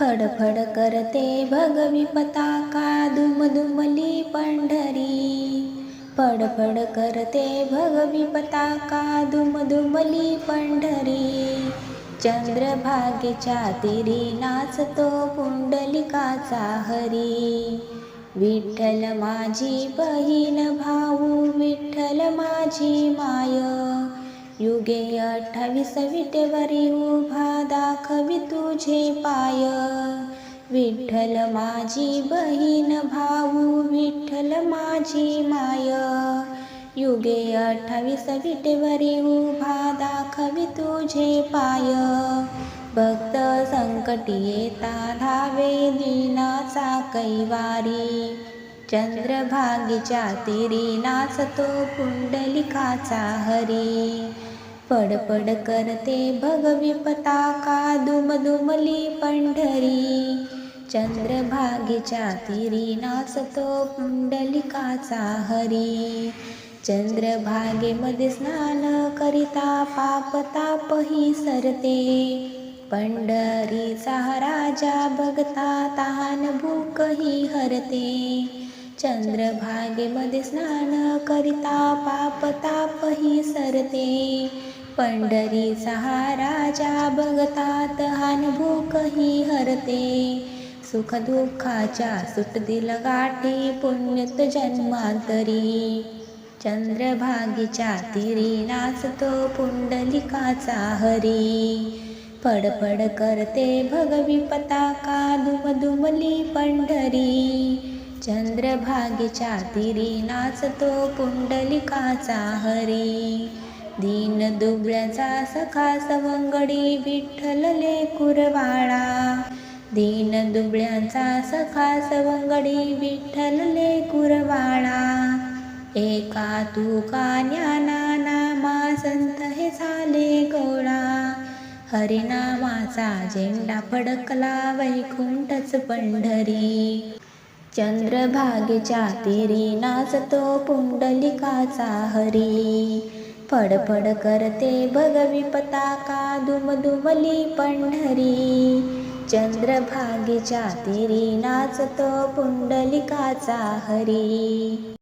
फडफड करते भगवी पताका दुमदुमली पंढरी. फडफड करते भगवी पताका दुमदुमली पंढरी. चंद्रभागेच्या तिरी नाचतो पुंडलिकाचा हरी. विठ्ठल माझी बहीण भाऊ विठ्ठल माझी माय. युगे अठ्ठावीस विटेवरी उभा दाखवी तुझे पाय. विठ्ठल माझी बहीण भाऊ विठ्ठल माझी माय. युगे अठ्ठावीस विटेवरी उभा दाखवी तुझे पाय. भक्त संकटी येता धावे दिनाचा कैवारी. चंद्रभागीच्या तिरी नाचतो पुंडलिकाचा हरी. पडपड करते भगवी पताका दुमदुमली पंढरी. चंद्रभागीच्या तिरी नाचतो पुंडलिकाचा हरी. चंद्रभागेमध्ये स्नान करिता पाप तापही सरते. पंढरीचा राजा बघता तहान भूकही हरते. चंद्रभागेमध्ये स्नान करिता पाप तापही सरते. पंढरीचा हा राजा बघता तहान भूकही हरते. सुख दुःखाच्या दिल गाठी पुण्यत जन्मांतरी. चंद्रभागीच्या तिरी नाचतो पुंडलिकाचा हरी. फडफड करते भगवी पताका दुमदुमली पंढरी. चंद्रभागेच्या तिरी नाचतो पुंडलिकाचा हरी. दीन दुबळ्याचा सखा सवंगडी विठ्ठल लेकुरवाळा दीन दुबळ्यांचा सखा सवंगडी विठ्ठल लेकुरवाळा एका तुका का ज्ञाना नामा संत हे झाले गोळा. हरिनामाचा झेंडा फडकला वैकुंठच पंढरी. चंद्रभागेच्या तिरी नाचतो पुंडलिकाचा हरी. फडफड करते भगवी पताका दुमदुमली पंढरी. चंद्रभागेच्या तिरी नाचतो पुंडलिकाचा हरी.